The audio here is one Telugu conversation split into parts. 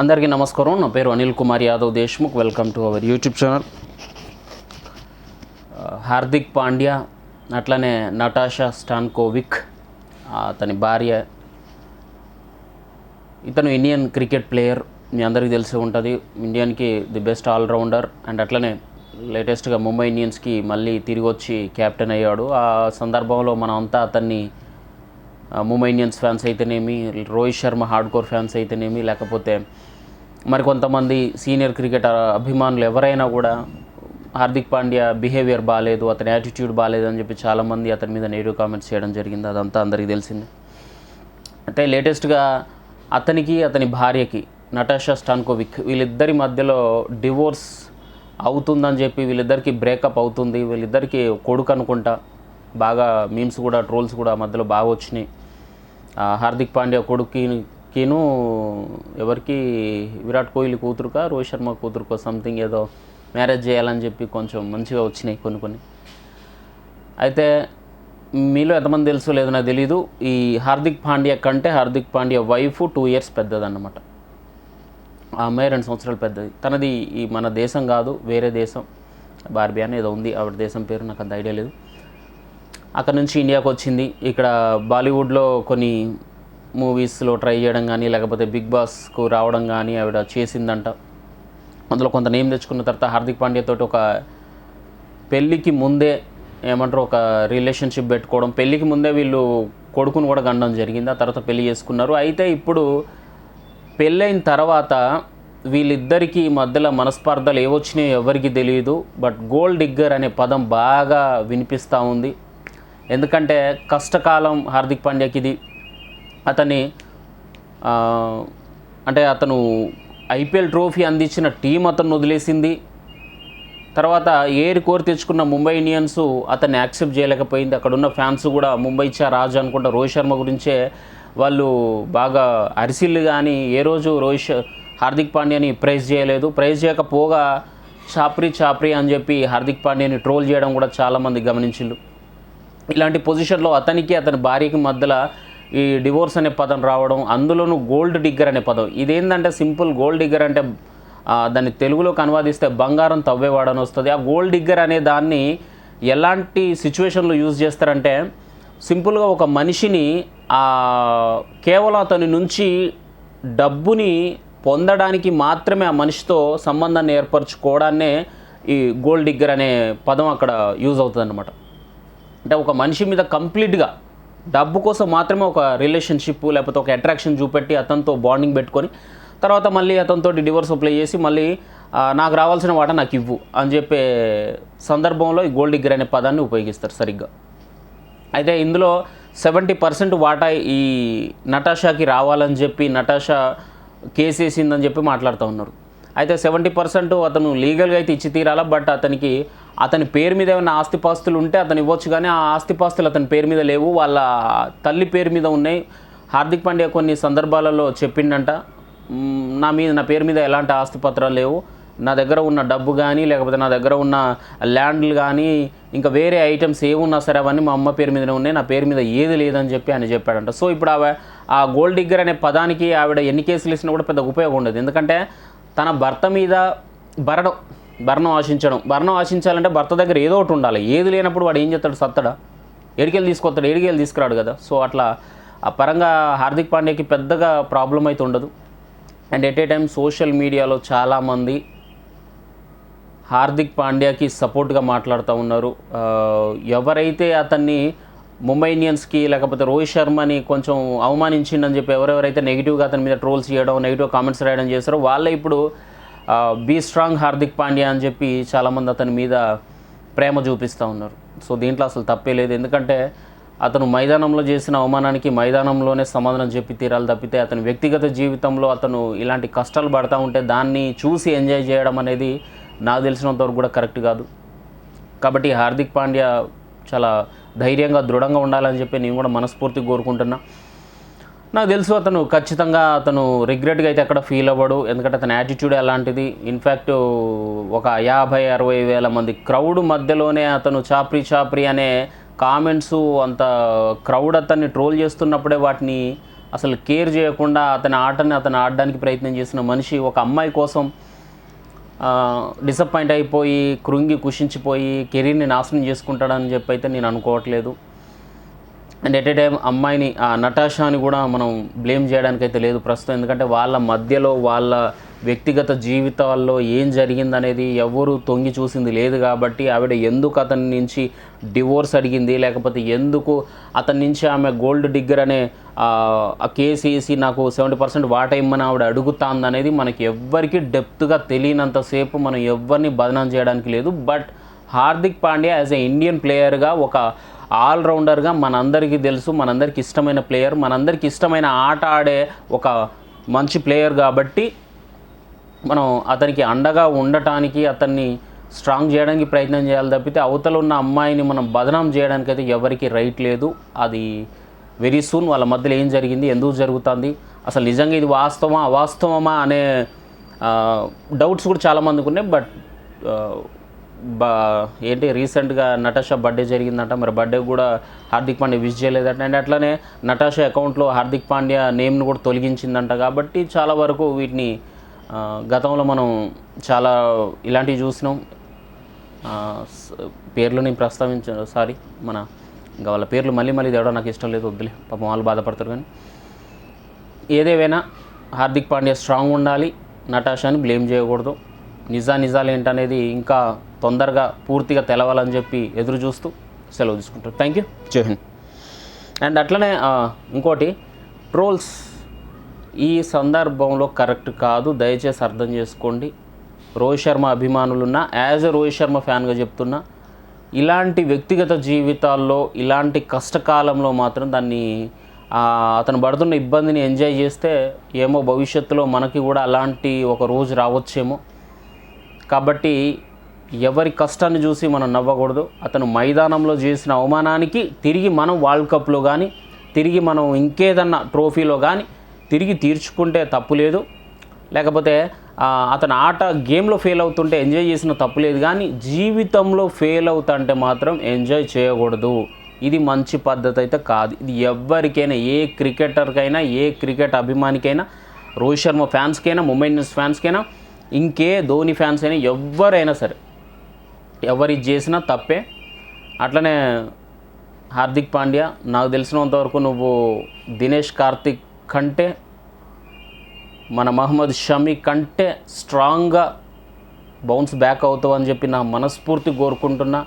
అందరికీ నమస్కారం. నా పేరు Anil Kumar Yadav Deshmukh. Welcome to our YouTube channel Hardik Pandya అట్లనే నటాషా స్టాన్కోవిక్ అతని భార్య. ఇతను ఇండియన్ క్రికెట్ ప్లేయర్. మీ అందరికీ తెలిసి ఉంటుంది. ఇండియన్కి ది బెస్ట్ ఆల్రౌండర్. అండ్ అట్లనే లేటెస్ట్గా ముంబై ఇండియన్స్కి మళ్ళీ తిరిగి వచ్చి కెప్టెన్ అయ్యాడు. ఆ సందర్భంలో మనం అంతా అతన్ని ముంబై ఇండియన్స్ ఫ్యాన్స్ అయితేనేమి Rohit Sharma hardcore fans అయితేనేమి లేకపోతే మరికొంతమంది సీనియర్ క్రికెట్ అభిమానులు ఎవరైనా కూడా హార్దిక్ పాండ్యా బిహేవియర్ బాగాలేదు అతని యాటిట్యూడ్ బాగాలేదు అని చెప్పి చాలామంది అతని మీద నెగిటివ్ కామెంట్స్ చేయడం జరిగింది. అదంతా అందరికీ తెలిసింది. అంటే లేటెస్ట్గా అతనికి అతని భార్యకి నటాషా స్టాన్కోవిక్ వీళ్ళిద్దరి మధ్యలో డివోర్స్ అవుతుందని చెప్పి వీళ్ళిద్దరికి బ్రేకప్ అవుతుంది. వీళ్ళిద్దరికి కొడుకు అనుకుంటా. బాగా మీమ్స్ కూడా ట్రోల్స్ కూడా మధ్యలో బాగా వచ్చినాయి. హార్దిక్ పాండ్యా కొడుకుకిను ఎవరికి విరాట్ కోహ్లీ కూతురుకా రోహిత్ శర్మ కూతురుకో సంథింగ్ ఏదో మ్యారేజ్ చేయాలని చెప్పి కొంచెం మంచిగా వచ్చినాయి కొన్ని కొన్ని. అయితే మీలో ఎంతమంది తెలుసు లేదో నాకు తెలీదు. ఈ హార్దిక్ పాండ్యా కంటే Hardik Pandya wife two years పెద్దదన్నమాట. ఆ అమ్మాయి రెండు సంవత్సరాలు పెద్దది. తనది ఈ మన దేశం కాదు వేరే దేశం. బార్బీ అని ఏదో ఉంది ఆవిడ దేశం పేరు నాకు అంత ఐడియా లేదు. అక్కడ నుంచి ఇండియాకు వచ్చింది ఇక్కడ బాలీవుడ్లో కొన్ని మూవీస్లో ట్రై చేయడం కానీ లేకపోతే బిగ్ బాస్కు రావడం కానీ ఆవిడ చేసిందంట. అందులో కొంత నేమ్ తెచ్చుకున్న తర్వాత హార్దిక్ పాండ్యా తోటి ఒక పెళ్ళికి ముందే ఏమంటారు ఒక రిలేషన్షిప్ పెట్టుకోవడం పెళ్ళికి ముందే వీళ్ళు కొడుకును కూడా గండం జరిగింది. ఆ తర్వాత పెళ్ళి చేసుకున్నారు. అయితే ఇప్పుడు పెళ్ళైన తర్వాత వీళ్ళిద్దరికీ మధ్యలో మనస్పర్ధలు ఏవొచ్చినాయో ఎవరికి తెలియదు బట్ గోల్డ్ డిగ్గర్ అనే పదం బాగా వినిపిస్తూ ఉంది. ఎందుకంటే కష్టకాలం హార్దిక్ పాండ్యాకి ఇది అతన్ని అంటే అతను ఐపీఎల్ ట్రోఫీ అందించిన టీం అతను వదిలేసింది. తర్వాత ఏరి కోరి తెచ్చుకున్న ముంబై ఇండియన్స్ అతన్ని యాక్సెప్ట్ చేయలేకపోయింది. అక్కడున్న ఫ్యాన్స్ కూడా ముంబై చా రాజు అనుకుంటా రోహిత్ శర్మ గురించే వాళ్ళు బాగా అరిసిల్లు కానీ ఏ రోజు రోహిత్ హార్దిక్ పాండ్యాని ప్రైజ్ చేయలేదు. ప్రైజ్ చేయకపోగా చాప్రీ చాప్రీ అని చెప్పి హార్దిక్ పాండ్యాని ట్రోల్ చేయడం కూడా చాలామంది గమనించిండు ఇలాంటి పొజిషన్లో అతనికి అతని భార్యకి మధ్యలో ఈ డివోర్స్ అనే పదం రావడం అందులోనూ గోల్డ్ డిగ్గర్ అనే పదం. ఇదేంటంటే సింపుల్ గోల్డ్ డిగ్గర్ అంటే దాన్ని తెలుగులోకి అనువాదిస్తే బంగారం తవ్వేవాడని వస్తుంది. ఆ గోల్డ్ డిగ్గర్ అనే దాన్ని ఎలాంటి సిచ్యువేషన్లో యూజ్ చేస్తారంటే సింపుల్గా ఒక మనిషిని కేవలం అతని నుంచి డబ్బుని పొందడానికి మాత్రమే ఆ మనిషితో సంబంధాన్ని ఏర్పరచుకోవడాన్నే ఈ గోల్డ్ డిగ్గర్ అనే పదం అక్కడ యూజ్ అవుతుంది అంటే ఒక మనిషి మీద కంప్లీట్గా డబ్బు కోసం మాత్రమే ఒక రిలేషన్షిప్ లేకపోతే ఒక అట్రాక్షన్ చూపెట్టి అతనితో బాండింగ్ పెట్టుకొని తర్వాత మళ్ళీ అతనితో డివోర్స్ అప్లై చేసి మళ్ళీ నాకు రావాల్సిన వాట నాకు ఇవ్వు అని చెప్పే సందర్భంలో ఈ గోల్డ్ డిగ్గర్ అనే పదాన్ని ఉపయోగిస్తారు సరిగ్గా. అయితే ఇందులో సెవెంటీ పర్సెంట్ వాటా ఈ నటాషాకి రావాలని చెప్పి నటాషా కేసేసిందని చెప్పి మాట్లాడుతూ ఉన్నారు. అయితే సెవెంటీ పర్సెంట్ అతను లీగల్గా అయితే ఇచ్చి తీరాలా? బట్ అతనికి అతని పేరు మీద ఏమైనా ఆస్తిపాస్తులు ఉంటే అతను ఇవ్వచ్చు కానీ ఆ ఆస్తిపాస్తులు అతని పేరు మీద లేవు. వాళ్ళ తల్లి పేరు మీద ఉన్నాయి. హార్దిక్ పాండ్యా కొన్ని సందర్భాలలో చెప్పిండంట. నా మీద నా పేరు మీద ఎలాంటి ఆస్తిపత్రాలు లేవు. నా దగ్గర ఉన్న డబ్బు కానీ లేకపోతే నా దగ్గర ఉన్న ల్యాండ్లు కానీ ఇంకా వేరే ఐటమ్స్ ఏమున్నా సరే అవన్నీ మా అమ్మ పేరు మీదనే ఉన్నాయి. నా పేరు మీద ఏది లేదని చెప్పి ఆయన చెప్పాడంట. సో ఇప్పుడు ఆమె ఆ గోల్డ్ డిగ్గర్ అనే పదానికి ఆవిడ ఎన్ని కేసులు ఇచ్చినా కూడా పెద్ద ఉపయోగం ఉండదు. ఎందుకంటే తన భర్త మీద భరణం భరణం ఆశించడం. భరణం ఆశించాలంటే భర్త దగ్గర ఏదో ఒకటి ఉండాలి. ఏది లేనప్పుడు వాడు ఏం చేస్తాడు? సత్తడా? ఎడికెళ్ళి తీసుకొస్తాడు? ఎడికెళ్ళి తీసుకురాడు కదా? సో అట్లా ఆ పరంగా హార్దిక్ పాండ్యాకి పెద్దగా ప్రాబ్లం అయితే ఉండదు. And at a time social మీడియాలో చాలామంది హార్దిక్ పాండ్యాకి సపోర్ట్గా మాట్లాడుతూ ఉన్నారు. ఎవరైతే అతన్ని ముంబై ఇండియన్స్కి లేకపోతే రోహిత్ శర్మని కొంచెం అవమానించిండని చెప్పి ఎవరెవరైతే నెగిటివ్గా అతని మీద ట్రోల్స్ చేయడం నెగిటివ్ కామెంట్స్ రాయడం చేస్తారో వాళ్ళే ఇప్పుడు బీ స్ట్రాంగ్ హార్దిక్ పాండ్యా అని చెప్పి చాలామంది అతని మీద ప్రేమ చూపిస్తూ ఉన్నారు. సో దీంట్లో అసలు తప్పే లేదు. ఎందుకంటే అతను మైదానంలో చేసిన అవమానానికి మైదానంలోనే సమాధానం చెప్పి తీరాలి తప్పితే అతని వ్యక్తిగత జీవితంలో అతను ఇలాంటి కష్టాలు పడతా ఉంటే దాన్ని చూసి ఎంజాయ్ చేయడం అనేది నాకు తెలిసినంత వరకు కూడా కరెక్ట్ కాదు. కాబట్టి హార్దిక్ పాండ్యా చాలా ధైర్యంగా దృఢంగా ఉండాలని చెప్పి నేను కూడా మనస్ఫూర్తిగా కోరుకుంటున్నా. నాకు తెలుసు అతను ఖచ్చితంగా అతను రిగ్రెట్గా అయితే ఎక్కడ ఫీల్ అవ్వడు. ఎందుకంటే అతని యాటిట్యూడ్ అలాంటిది ఇన్ఫ్యాక్ట్ ఒక యాభై అరవై వేల మంది క్రౌడ్ మధ్యలోనే అతను చాప్రీ చాప్రీ అనే కామెంట్స్ అంత క్రౌడ్ అతన్ని ట్రోల్ చేస్తున్నప్పుడే వాటిని అసలు కేర్ చేయకుండా అతని ఆటని అతను ఆడడానికి ప్రయత్నం చేసిన మనిషి ఒక అమ్మాయి కోసం డిసప్పాయింట్ అయిపోయి కృంగి కుషించిపోయి కెరీర్ని నాశనం చేసుకుంటాడని చెప్పి అయితే నేను అనుకోవట్లేదు. అండ్ ఎట్ ఏ టైం అమ్మాయిని ఆ నటాషాని కూడా మనం బ్లేమ్ చేయడానికి అయితే లేదు ప్రస్తుతం. ఎందుకంటే వాళ్ళ మధ్యలో వాళ్ళ వ్యక్తిగత జీవితాల్లో ఏం జరిగిందనేది ఎవరు తొంగి చూసింది లేదు కాబట్టి ఆవిడ ఎందుకు అతని నుంచి డివోర్స్ అడిగింది లేకపోతే ఎందుకు అతని నుంచి ఆమె గోల్డ్ డిగ్గర్ అనే ఆ కేసు వేసి నాకు సెవెంటీ పర్సెంట్ వాటా ఇమ్మని ఆవిడ అడుగుతాందనేది మనకి ఎవ్వరికీ డెప్త్గా తెలియనంతసేపు మనం ఎవరిని బదనం చేయడానికి లేదు. But Hardik Pandya as a Indian ప్లేయర్గా ఒక ఆల్రౌండర్గా మనందరికీ తెలుసు మనందరికి ఇష్టమైన ప్లేయర్ మనందరికి ఇష్టమైన ఆట ఆడే ఒక మంచి ప్లేయర్ కాబట్టి మనం అతనికి అండగా ఉండటానికి అతన్ని స్ట్రాంగ్ చేయడానికి ప్రయత్నం చేయాలి తప్పితే అవతల ఉన్న అమ్మాయిని మనం బదనాం చేయడానికి అయితే ఎవరికి రైట్ లేదు. అది వెరీ సూన్ వాళ్ళ మధ్యలో ఏం జరిగింది ఎందుకు జరుగుతుంది అసలు నిజంగా ఇది వాస్తవమా అవాస్తవమా అనే డౌట్స్ కూడా చాలామందికి ఉన్నాయి. బట్ ఏంటి రీసెంట్గా నటాషా బర్త్డే జరిగిందంట. మరి బర్త్డే కూడా హార్దిక్ పాండ్యా విష్ చేయలేదంట. అండ్ అట్లనే నటాషా అకౌంట్లో హార్దిక్ పాండ్యా నేమ్ను కూడా తొలగించిందంట. కాబట్టి చాలా వరకు వీటిని గతంలో మనం చాలా ఇలాంటివి చూసినాం. పేర్లని పేర్లు నేను ప్రస్తావించ సారీ మన ఇంకా వాళ్ళ పేర్లు మళ్ళీ మళ్ళీ తేవడం నాకు ఇష్టం లేదు వద్దులే. పాపం వాళ్ళు బాధపడతారు కానీ. ఏదేవైనా హార్దిక్ పాండ్యా స్ట్రాంగ్ ఉండాలి. నటాషాని బ్లేమ్ చేయకూడదు. నిజా నిజాలు ఏంటనేది ఇంకా తొందరగా పూర్తిగా తెలవాలని చెప్పి ఎదురు చూస్తూ సెలవు తీసుకుంటారు. థ్యాంక్ యూ జై హింద్. అండ్ అట్లనే ఇంకోటి ట్రోల్స్ ఈ సందర్భంలో కరెక్ట్ కాదు. దయచేసి అర్థం చేసుకోండి. రోహిత్ శర్మ అభిమానులున్నా యాజ్ ఎ రోహిత్ శర్మ ఫ్యాన్గా చెప్తున్నా ఇలాంటి వ్యక్తిగత జీవితాల్లో ఇలాంటి కష్టకాలంలో మాత్రం దాన్ని అతను పడుతున్న ఇబ్బందిని ఎంజాయ్ చేస్తే ఏమో భవిష్యత్తులో మనకి కూడా అలాంటి ఒక రోజు రావచ్చేమో. కాబట్టి ఎవరి కష్టాన్ని చూసి మనం నవ్వకూడదు. అతను మైదానంలో చేసిన అవమానానికి తిరిగి మనం వరల్డ్ కప్లో కానీ తిరిగి మనం ఇంకేదన్నా ట్రోఫీలో కానీ తిరిగి తీర్చుకుంటే తప్పు లేదు. లేకపోతే అతను ఆట గేమ్లో ఫెయిల్ అవుతుంటే ఎంజాయ్ చేసిన తప్పు లేదు కానీ జీవితంలో ఫెయిల్ అవుతుంటే మాత్రం ఎంజాయ్ చేయకూడదు. ఇది మంచి పద్ధతి అయితే కాదు. ఇది ఎవరికైనా ఏ క్రికెటర్కైనా ఏ క్రికెట్ అభిమానికైనా రోహిత్ శర్మ ఫ్యాన్స్కైనా ముంబై ఇండియన్స్ ఫ్యాన్స్కైనా ఇంకే ధోని ఫ్యాన్స్ అయినా ఎవరైనా సరే ఎవరి చేసినా తప్పే. అట్లనే హార్దిక్ పాండ్యా నాకు తెలిసినంతవరకు నువ్వు దినేష్ కార్తిక్ కంటే మన మహమ్మద్ షమి కంటే స్ట్రాంగ్గా బౌన్స్ బ్యాక్ అవుతావు అని చెప్పి నా మనస్ఫూర్తి కోరుకుంటున్నా.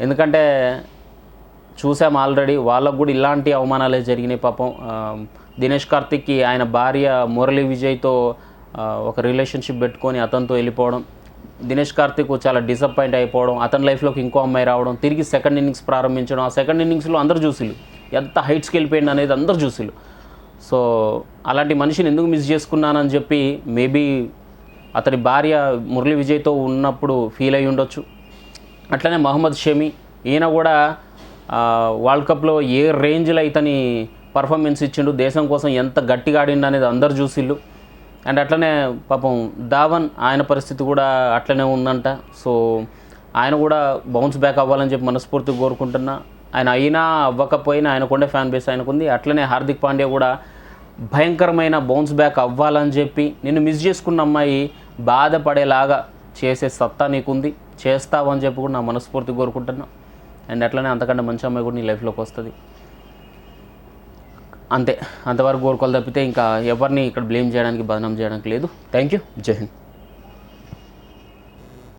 ఎందుకంటే చూసాం ఆల్రెడీ వాళ్ళకు కూడా ఇలాంటి అవమానాలే జరిగినాయి పాపం. దినేష్ కార్తిక్కి ఆయన భార్య మురళీ విజయ్తో ఒక రిలేషన్షిప్ పెట్టుకొని అతనితో వెళ్ళిపోవడం దినేష్ కార్తిక్ చాలా డిసప్పాయింట్ అయిపోవడం అతని లైఫ్లోకి ఇంకో అమ్మాయి రావడం తిరిగి సెకండ్ ఇన్నింగ్స్ ప్రారంభించడం ఆ సెకండ్ ఇన్నింగ్స్లో అందరూ చూసిళ్ళు ఎంత హైట్స్కి వెళ్ళిపోయింది అనేది అందరూ చూసిళ్ళు సో అలాంటి మనిషిని ఎందుకు మిస్ చేసుకున్నానని చెప్పి మేబీ అతని భార్య మురళీ విజయ్తో ఉన్నప్పుడు ఫీల్ అయి ఉండొచ్చు. అట్లనే మహమ్మద్ షమి ఈయన కూడా వరల్డ్ కప్లో ఏ రేంజ్లో ఇతని పర్ఫార్మెన్స్ ఇచ్చిండు దేశం కోసం ఎంత గట్టిగా ఆడిండు అనేది అందరు చూసిళ్ళు అండ్ అట్లనే పాపం ధావన్ ఆయన పరిస్థితి కూడా అట్లనే ఉందంట. సో ఆయన కూడా బౌన్స్ బ్యాక్ అవ్వాలని చెప్పి మనస్ఫూర్తిగా కోరుకుంటున్నా. ఆయన అయినా అవ్వకపోయినా ఆయనకుండే ఫ్యాన్ బేస్ ఆయనకుంది అట్లనే హార్దిక్ పాండ్యా కూడా భయంకరమైన బౌన్స్ బ్యాక్ అవ్వాలని చెప్పి నిన్ను మిస్ చేసుకున్న అమ్మాయి బాధపడేలాగా చేసే సత్తా నీకుంది. చేస్తావు అని చెప్పి కూడా నా మనస్ఫూర్తి కోరుకుంటున్నా. అండ్ అట్లనే అంతకంటే మంచి అమ్మాయి కూడా నీ లైఫ్లోకి వస్తుంది. అంతే. అంతవరకు కోరుకోవాలి తప్పితే ఇంకా ఎవరిని ఇక్కడ బ్లేమ్ చేయడానికి బదనం చేయడానికి లేదు. థ్యాంక్ యూ జై హింద్.